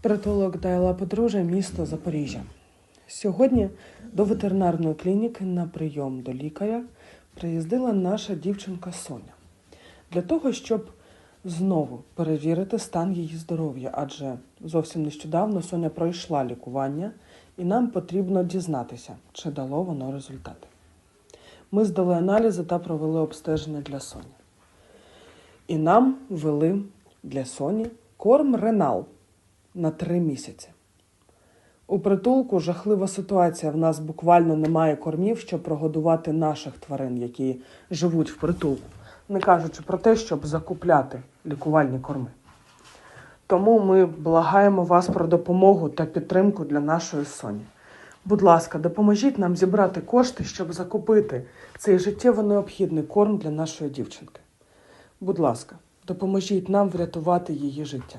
Притулок Дайла Подружжя, місто Запоріжжя. Сьогодні до ветеринарної клініки на прийом до лікаря приїздила наша дівчинка Соня для того, щоб знову перевірити стан її здоров'я, адже зовсім нещодавно Соня пройшла лікування, і нам потрібно дізнатися, чи дало воно результати. Ми здали аналізи та провели обстеження для Соні. І нам ввели для Соні корм Ренал на три місяці. У притулку жахлива ситуація. В нас буквально немає кормів, щоб прогодувати наших тварин, які живуть в притулку, не кажучи про те, щоб закупляти лікувальні корми. Тому ми благаємо вас про допомогу та підтримку для нашої Соні. Будь ласка, допоможіть нам зібрати кошти, щоб закупити цей життєво необхідний корм для нашої дівчинки. Будь ласка, допоможіть нам врятувати її життя.